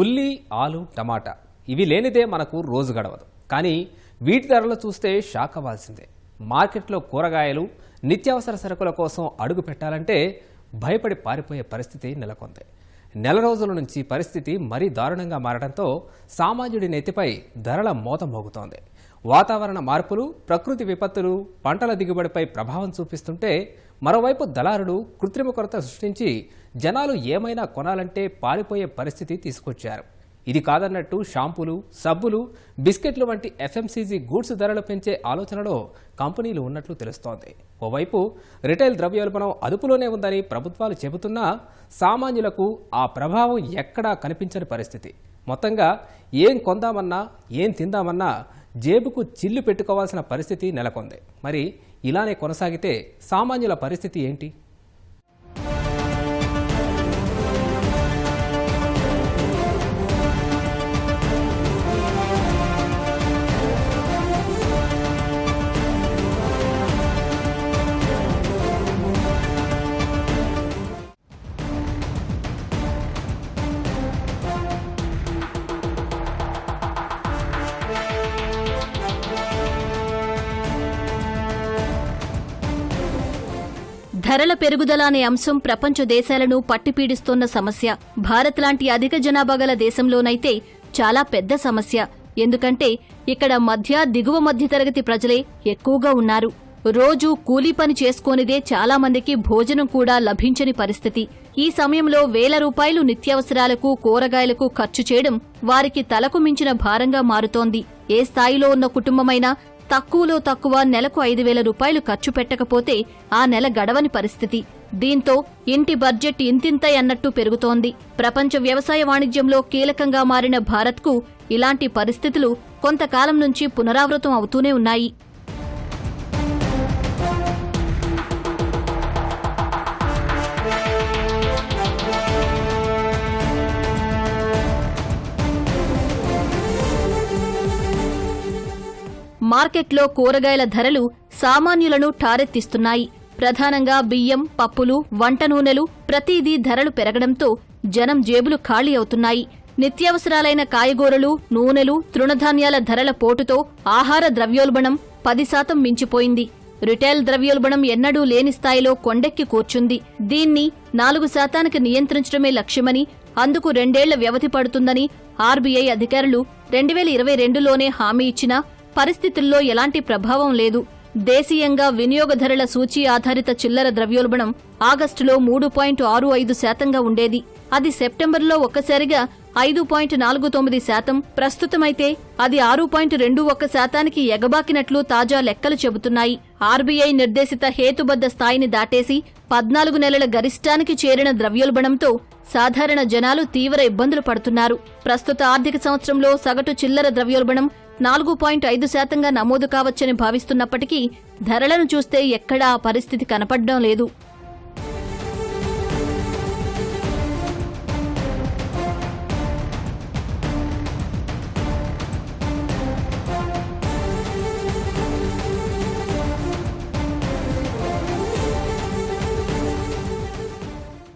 ఉల్లి ఆలు టమాటా ఇవి లేనిదే మనకు రోజు గడవదు. కానీ వీటి ధరలు చూస్తే షాక్ అవ్వాల్సిందే మార్కెట్లో కూరగాయలు నిత్యావసర సరుకుల కోసం అడుగు పెట్టాలంటే భయపడి పారిపోయే పరిస్థితి నెలకొంది. నెల రోజుల నుంచి పరిస్థితి మరీ దారుణంగా మారడంతో సామాన్యుడి నెత్తిపై ధరల మోత మోగుతోంది. వాతావరణ మార్పులు ప్రకృతి విపత్తులు పంటల దిగుబడిపై ప్రభావం చూపిస్తుంటే మరోవైపు దళారులు కృత్రిమ కొరత సృష్టించి జనాలు ఏమైనా కొనాలంటే పారిపోయే పరిస్థితి తీసుకొచ్చారు. ఇది కాదన్నట్టు షాంపూలు సబ్బులు బిస్కెట్లు వంటి ఎఫ్ఎంసీజీ గూడ్స్ ధరలు పెంచే ఆలోచనలో కంపెనీలు ఉన్నట్లు తెలుస్తోంది. ఓవైపు రిటైల్ ద్రవ్యోల్బణం అదుపులోనే ఉందని ప్రభుత్వాలు చెబుతున్నా సామాన్యులకు ఆ ప్రభావం ఎక్కడా కనిపించని పరిస్థితి. మొత్తంగా ఏం కొందామన్నా ఏం తిందామన్నా జేబుకు చిల్లు పెట్టుకోవాల్సిన పరిస్థితి నెలకొంది. మరి ఇలానే కొనసాగితే సామాన్యుల పరిస్థితి ఏంటి? ధరల పెరుగుదల అనే అంశం ప్రపంచ దేశాలను పట్టిపీడిస్తోన్న సమస్య. భారత్ లాంటి అధిక జనాభా గల దేశంలోనైతే చాలా పెద్ద సమస్య. ఎందుకంటే ఇక్కడ మధ్య దిగువ మధ్య తరగతి ప్రజలే ఎక్కువగా ఉన్నారు. రోజూ కూలీ పని చేసుకోనిదే చాలా మందికి భోజనం కూడా లభించని పరిస్థితి. ఈ సమయంలో వేల రూపాయలు నిత్యావసరాలకు కూరగాయలకు ఖర్చు చేయడం వారికి తలకు మించిన భారంగా మారుతోంది. ఏ స్థాయిలో ఉన్న కుటుంబమైనా తక్కువలో తక్కువ నెలకు ఐదు వేల రూపాయలు ఖర్చు పెట్టకపోతే ఆ నెల గడవని పరిస్థితి. దీంతో ఇంటి బడ్జెట్ ఇంతింత అన్నట్టు పెరుగుతోంది. ప్రపంచ వ్యవసాయ వాణిజ్యంలో కీలకంగా మారిన భారత్కు ఇలాంటి పరిస్థితులు కొంతకాలం నుంచి పునరావృతం అవుతూనే ఉన్నాయి. మార్కెట్లో కూరగాయల ధరలు సామాన్యులను ఠారెత్తిస్తున్నాయి. ప్రధానంగా బియ్యం పప్పులు వంట నూనెలు ప్రతిదీ ధరలు పెరగడంతో జనం జేబులు ఖాళీ అవుతున్నాయి. నిత్యావసరాలైన కాయగూరలు నూనెలు తృణధాన్యాల ధరల పోటుతో ఆహార ద్రవ్యోల్బణం పది శాతం మించిపోయింది. రిటైల్ ద్రవ్యోల్బణం ఎన్నడూ లేని స్థాయిలో కొండెక్కి కూర్చుంది. దీన్ని నాలుగు శాతానికి నియంత్రించడమే లక్ష్యమని అందుకు రెండేళ్ళ వ్యవధి పడుతుందని ఆర్బీఐ అధికారులు రెండు వేల ఇరవై రెండులోనే హామీ ఇచ్చినా పరిస్థితుల్లో ఎలాంటి ప్రభావం లేదు. దేశీయంగా వినియోగ ధరల సూచీ ఆధారిత చిల్లర ద్రవ్యోల్బణం ఆగస్టులో మూడు పాయింట్ ఆరు ఐదు శాతంగా ఉండేది. అది సెప్టెంబర్లో ఒక్కసారిగా ఐదు పాయింట్ నాలుగు తొమ్మిది శాతం. ప్రస్తుతమైతే అది ఆరు పాయింట్ రెండు ఒక్క శాతానికి ఎగబాకినట్లు తాజా లెక్కలు చెబుతున్నాయి. ఆర్బీఐ నిర్దేశిత హేతుబద్ధ స్థాయిని దాటేసి పద్నాలుగు నెలల గరిష్టానికి చేరిన ద్రవ్యోల్బణంతో సాధారణ జనాలు తీవ్ర ఇబ్బందులు పడుతున్నారు. ప్రస్తుత ఆర్థిక సంవత్సరంలో సగటు చిల్లర ద్రవ్యోల్బణం నాలుగు పాయింట్ ఐదు శాతంగా నమోదు కావచ్చని భావిస్తున్నప్పటికీ ధరలను చూస్తే ఎక్కడా ఆ పరిస్థితి కనపడడం లేదు.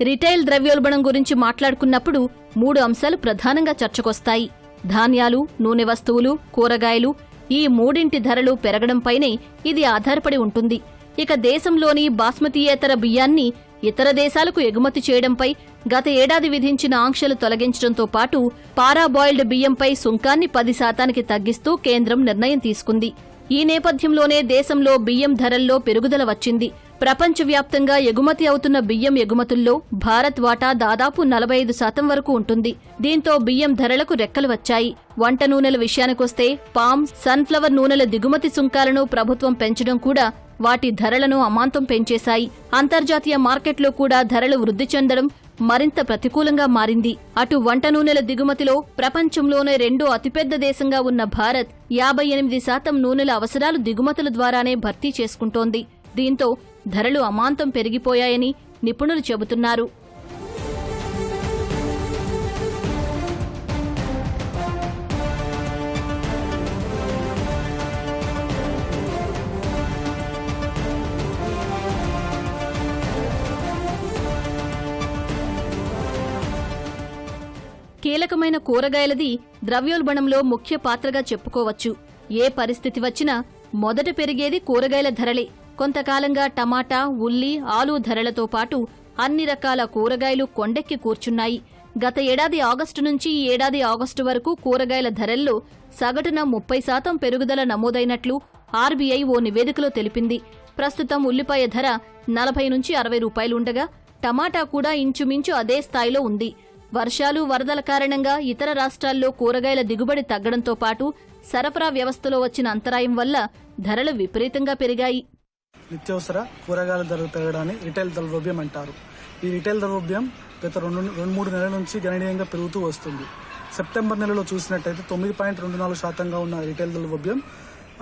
రిటైల్ ద్రవ్యోల్బణం గురించి మాట్లాడుకున్నప్పుడు మూడు అంశాలు ప్రధానంగా చర్చకొస్తాయి. ధాన్యాలు నూనె వస్తువులు కూరగాయలు ఈ మూడింటి ధరలు పెరగడంపైనే ఇది ఆధారపడి ఉంటుంది. ఇక దేశంలోని బాస్మతీయేతర బియ్యాన్ని ఇతర దేశాలకు ఎగుమతి చేయడంపై గత ఏడాది విధించిన ఆంక్షలు తొలగించడంతో పాటు పారాబాయిల్డ్ బియ్యంపై సుంకాన్ని పది శాతానికి తగ్గిస్తూ కేంద్రం నిర్ణయం తీసుకుంది. ఈ నేపథ్యంలోనే దేశంలో బియ్యం ధరల్లో పెరుగుదల వచ్చింది. ప్రపంచవ్యాప్తంగా ఎగుమతి అవుతున్న బియ్యం ఎగుమతుల్లో భారత్ వాటా దాదాపు నలభై ఐదు శాతం వరకు ఉంటుంది. దీంతో బియ్యం ధరలకు రెక్కలు వచ్చాయి. వంట నూనెల విషయానికొస్తే పామ్ సన్ఫ్లవర్ నూనెల దిగుమతి సుంకాలను ప్రభుత్వం పెంచడం కూడా వాటి ధరలను అమాంతం పెంచేశాయి. అంతర్జాతీయ మార్కెట్లో కూడా ధరలు వృద్ధి చెందడం మరింత ప్రతికూలంగా మారింది. అటు వంట నూనెల దిగుమతిలో ప్రపంచంలోనే రెండో అతిపెద్ద దేశంగా ఉన్న భారత్ యాభై ఎనిమిది శాతం నూనెల అవసరాలు దిగుమతుల ద్వారానే భర్తీ చేసుకుంటోంది. దీంతో ధరలు అమాంతం పెరిగిపోయాయని నిపుణులు చెబుతున్నారు. కీలకమైన కూరగాయలది ద్రవ్యోల్బణంలో ముఖ్య పాత్రగా చెప్పుకోవచ్చు. ఏ పరిస్థితి వచ్చినా మొదట పెరిగేది కూరగాయల ధరలే. కొంతకాలంగా టమాటా ఉల్లి ఆలు ధరలతో పాటు అన్ని రకాల కూరగాయలు కొండెక్కి కూర్చున్నాయి. గత ఏడాది ఆగస్టు నుంచి ఈ ఏడాది ఆగస్టు వరకు కూరగాయల ధరల్లో సగటున ముప్పై శాతం పెరుగుదల నమోదైనట్లు ఆర్బీఐ ఓ నివేదికలో తెలిపింది. ప్రస్తుతం ఉల్లిపాయ ధర నలభై నుంచి అరవై రూపాయలుండగా టమాటా కూడా ఇంచుమించు అదే స్థాయిలో ఉంది. వర్షాలు వరదల కారణంగా ఇతర రాష్ట్రాల్లో కూరగాయల దిగుబడి తగ్గడంతో పాటు సరఫరా వ్యవస్థలో వచ్చిన అంతరాయం వల్ల ధరలు విపరీతంగా పెరిగాయి. నిత్యావసర కూరగాయల ధరలు పెరగడాన్ని రిటైల్ ద్రవ్యోభ్యం అంటారు. ఈ రిటైల్ ద్రవ్యోభ్యం గత రెండు రెండు మూడు నెలల నుంచి గణనీయంగా పెరుగుతూ వస్తుంది. సెప్టెంబర్ నెలలో చూసినట్టయితే తొమ్మిది పాయింట్ రెండు నాలుగు శాతంగా ఉన్న రిటైల్ ద్రవ్యోభ్యం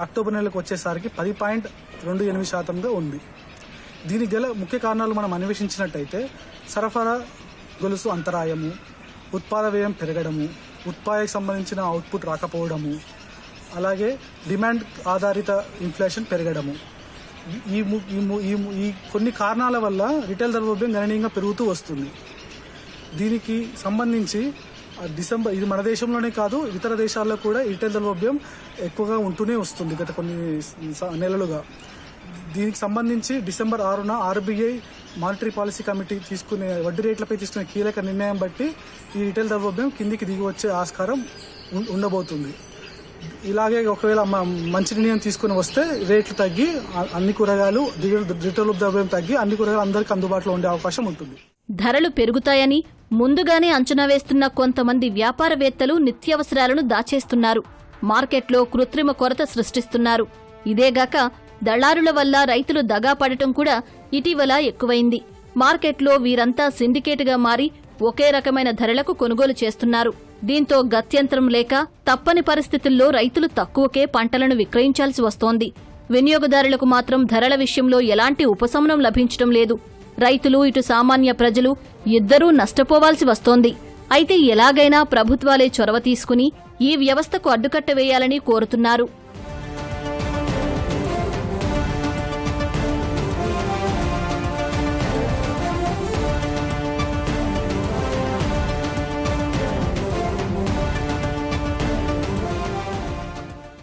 అక్టోబర్ నెలకు వచ్చేసరికి పది పాయింట్ రెండు ఎనిమిది శాతంగా ఉంది. దీనికి గల ముఖ్య కారణాలు మనం అన్వేషించినట్టయితే సరఫరా గొలుసు అంతరాయము ఉత్పాద వ్యయం పెరగడము ఉత్పాదకు సంబంధించిన అవుట్పుట్ రాకపోవడము అలాగే డిమాండ్ ఆధారిత ఇన్ఫ్లేషన్ పెరగడము. ఈ ఈ ఈ కొన్ని కారణాల వల్ల రిటైల్ ద్రవ్యోభ్యం గణనీయంగా పెరుగుతూ వస్తుంది. దీనికి సంబంధించి డిసెంబర్ ఇది మన దేశంలోనే కాదు ఇతర దేశాల్లో కూడా రిటైల్ ద్రవ్యోభ్యం ఎక్కువగా ఉంటూనే వస్తుంది గత కొన్ని నెలలుగా. దీనికి సంబంధించి డిసెంబర్ ఆరున ఆర్బీఐ మానిటరీ పాలసీ కమిటీ తీసుకునే వడ్డీ రేట్లపై తీసుకునే కీలక నిర్ణయం బట్టి ఈ రిటైల్ ద్రవ్యోభ్యం కిందికి దిగి వచ్చే ఆస్కారం ఉం- ఉండబోతుంది. ఇలాగే ఒకవేళ మంచి నిర్ణయం తీసుకుని వస్తే రేట్లు తగ్గి అన్ని కూరగాయలు రిటైల్ ద్రవ్యం తగ్గి అన్ని కూరగాయలు అందరికీ అందుబాటులో ఉండే అవకాశం ఉంటుంది. ధరలు పెరుగుతాయని ముందుగానే అంచనా వేస్తున్న కొంతమంది వ్యాపారవేత్తలు నిత్యావసరాలను దాచేస్తున్నారు. మార్కెట్లో కృత్రిమ కొరత సృష్టిస్తున్నారు. ఇదేగాక దళారుల వల్ల రైతులు దగా పడటం కూడా ఇటీవల ఎక్కువైంది. మార్కెట్లో వీరంతా సిండికేట్గా మారి ఒకే రకమైన ధరలకు కొనుగోలు చేస్తున్నారు. దీంతో గత్యంతరం లేక తప్పని పరిస్థితుల్లో రైతులు తక్కువకే పంటలను విక్రయించాల్సి వస్తోంది. వినియోగదారులకు మాత్రం ధరల విషయంలో ఎలాంటి ఉపశమనం లభించడం లేదు. రైతులు ఇటు సామాన్య ప్రజలు ఇద్దరూ నష్టపోవాల్సి వస్తోంది. అయితే ఎలాగైనా ప్రభుత్వాలే చొరవ తీసుకుని ఈ వ్యవస్థకు అడ్డుకట్ట వేయాలని కోరుతున్నారు.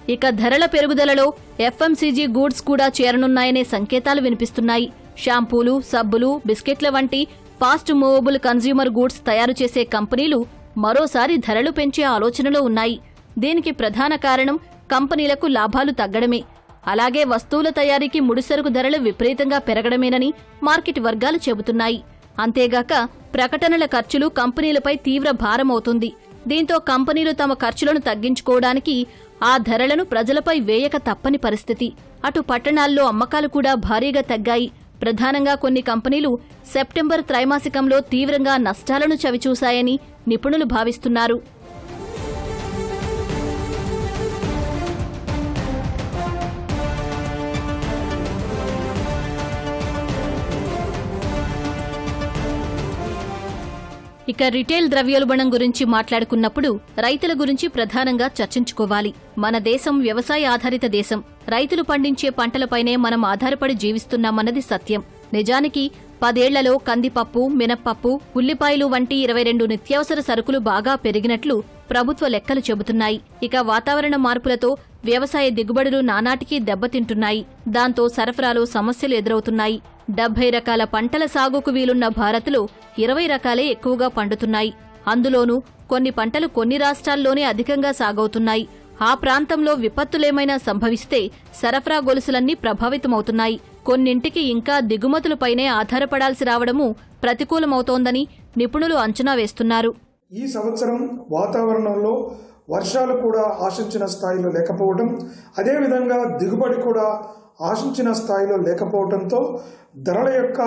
ఇక ధరల పెరుగుదలలో ఎఫ్ఎంసీజీ గూడ్స్ కూడా చేరనున్నాయనే సంకేతాలు వినిపిస్తున్నాయి. షాంపూలు సబ్బులు బిస్కెట్ల వంటి ఫాస్ట్ మూవబుల్ కన్జ్యూమర్ గూడ్స్ తయారు చేసే కంపెనీలు మరోసారి ధరలు పెంచే ఆలోచనలో ఉన్నాయి. దీనికి ప్రధాన కారణం కంపెనీలకు లాభాలు తగ్గడమే. అలాగే వస్తువుల తయారీకి ముడిసరుకు ధరలు విపరీతంగా పెరగడమేనని మార్కెట్ వర్గాలు చెబుతున్నాయి. అంతేగాక ప్రకటనల ఖర్చులు కంపెనీలపై తీవ్ర భారమవుతుంది. దీంతో కంపెనీలు తమ ఖర్చులను తగ్గించుకోవడానికి ఆ ధరలను ప్రజలపై వేయక తప్పని పరిస్థితి. అటు పట్టణాల్లో అమ్మకాలు కూడా భారీగా తగ్గాయి. ప్రధానంగా కొన్ని కంపెనీలు సెప్టెంబర్ త్రైమాసికంలో తీవ్రంగా నష్టాలను చవిచూశాయని నిపుణులు భావిస్తున్నారు. ఇక రిటైల్ ద్రవ్యోల్బణం గురించి మాట్లాడుకున్నప్పుడు రైతుల గురించి ప్రధానంగా చర్చించుకోవాలి. మన దేశం వ్యవసాయ ఆధారిత దేశం. రైతులు పండించే పంటలపైనే మనం ఆధారపడి జీవిస్తున్నామన్నది సత్యం. నిజానికి పదేళ్ళలో కందిపప్పు మినప్పప్పు ఉల్లిపాయలు వంటి ఇరవై రెండు నిత్యావసర సరుకులు బాగా పెరిగినట్లు ప్రభుత్వ లెక్కలు చెబుతున్నాయి. ఇక వాతావరణ మార్పులతో వ్యవసాయ దిగుబడులు నానాటికీ దెబ్బతింటున్నాయి. దాంతో సరఫరాలో సమస్యలు ఎదురవుతున్నాయి. డెబ్బై రకాల పంటల సాగుకు వీలున్న భారత్లో ఇరవై రకాలే ఎక్కువగా పండుతున్నాయి. అందులోనూ కొన్ని పంటలు కొన్ని రాష్ట్రాల్లోనే అధికంగా సాగవుతున్నాయి. ఆ ప్రాంతంలో విపత్తులేమైనా సంభవిస్తే సరఫరా గొలుసులన్నీ ప్రభావితమవుతున్నాయి. కొన్నింటికి ఇంకా దిగుమతులపైనే ఆధారపడాల్సి రావడము ప్రతికూలమవుతోందని నిపుణులు అంచనా వేస్తున్నారు. ఈ సంవత్సరం వాతావరణంలో వర్షాలు కూడా ఆశించిన స్థాయిలో లేకపోవడం అదేవిధంగా దిగుబడి కూడా ఆశించిన స్థాయిలో లేకపోవడంతో ధరల యొక్క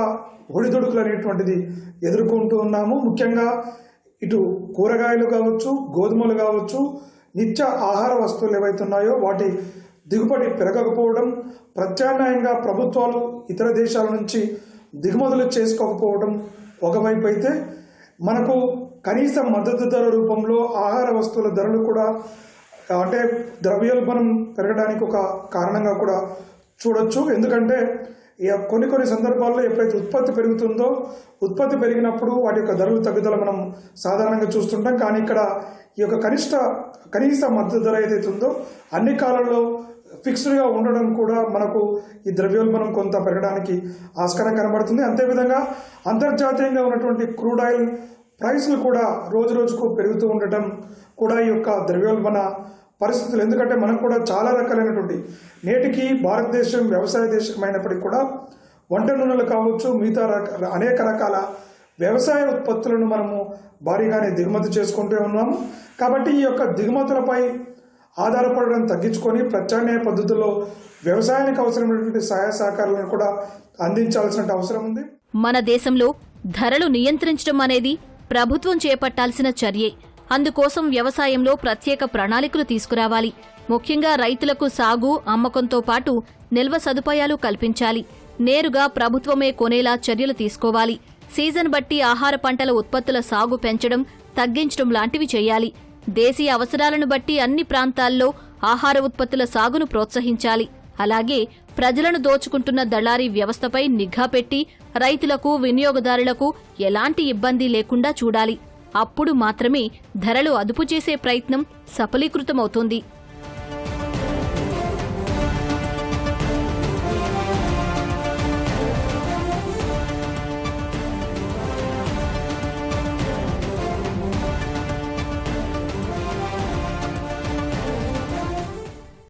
ఒడిదుడుకులు అనేటువంటిది ఎదుర్కొంటూ ఉన్నాము. ముఖ్యంగా ఇటు కూరగాయలు కావచ్చు గోధుమలు కావచ్చు నిత్య ఆహార వస్తువులు ఏవైతే ఉన్నాయో వాటి దిగుబడి పెరగకపోవడం ప్రత్యామ్నాయంగా ప్రభుత్వాలు ఇతర దేశాల నుంచి దిగుమతులు చేసుకోకపోవడం ఒకవైపు అయితే మనకు కనీస మద్దతు ధర రూపంలో ఆహార వస్తువుల ధరలు కూడా అంటే ద్రవ్యోల్బణం పెరగడానికి ఒక కారణంగా కూడా చూడొచ్చు. ఎందుకంటే ఇక కొన్ని కొన్ని సందర్భాల్లో ఎప్పుడైతే ఉత్పత్తి పెరుగుతుందో ఉత్పత్తి పెరిగినప్పుడు వాటి యొక్క ధరలు తగ్గుదల మనం సాధారణంగా చూస్తుంటాం. కానీ ఇక్కడ ఈ యొక్క కనిష్ట కనీస మద్దతు ధర ఏదైతే ఉందో అన్ని కాలాల్లో ఫిక్స్డ్గా ఉండడం కూడా మనకు ఈ ద్రవ్యోల్బణం కొంత పెరగడానికి ఆస్కారం కనబడుతుంది. అంతేవిధంగా అంతర్జాతీయంగా ఉన్నటువంటి క్రూడ్ ఆయిల్ ప్రైస్లు కూడా రోజు రోజుకు పెరుగుతూ ఉండటం కూడా ఈ యొక్క ద్రవ్యోల్బణ పరిస్థితులు. ఎందుకంటే మనం కూడా చాలా రకాలైనటువంటి నేటికి భారతదేశం వ్యవసాయ దేశమైనప్పటికీ కూడా వంట నూనెలు కావచ్చు మిగతా అనేక రకాల వ్యవసాయ ఉత్పత్తులను మనము భారీగానే దిగుమతి చేసుకుంటూ ఉన్నాము. కాబట్టి ఈ యొక్క దిగుమతులపై ఆధారపడడం తగ్గించుకొని ప్రత్యామ్నాయ పద్ధతుల్లో వ్యవసాయానికి అవసరమైనటువంటి సహాయ సహకారాలను కూడా అందించాల్సిన అవసరం ఉంది. మన దేశంలో ధరలు నియంత్రించడం అనేది ప్రభుత్వం చేపట్టాల్సిన చర్యే. అందుకోసం వ్యవసాయంలో ప్రత్యేక ప్రణాళికలు తీసుకురావాలి. ముఖ్యంగా రైతులకు సాగు అమ్మకంతో పాటు నిల్వ సదుపాయాలు కల్పించాలి. నేరుగా ప్రభుత్వమే కొనేలా చర్యలు తీసుకోవాలి. సీజన్ బట్టి ఆహార పంటల ఉత్పత్తుల సాగు పెంచడం తగ్గించడం లాంటివి చేయాలి. దేశీయ అవసరాలను బట్టి అన్ని ప్రాంతాల్లో ఆహార ఉత్పత్తుల సాగును ప్రోత్సహించాలి. అలాగే ప్రజలను దోచుకుంటున్న దళారీ వ్యవస్థపై నిఘా పెట్టి రైతులకు వినియోగదారులకు ఎలాంటి ఇబ్బంది లేకుండా చూడాలి. అప్పుడు మాత్రమే ధరలు అదుపు చేసే ప్రయత్నం సఫలీకృతమవుతుంది.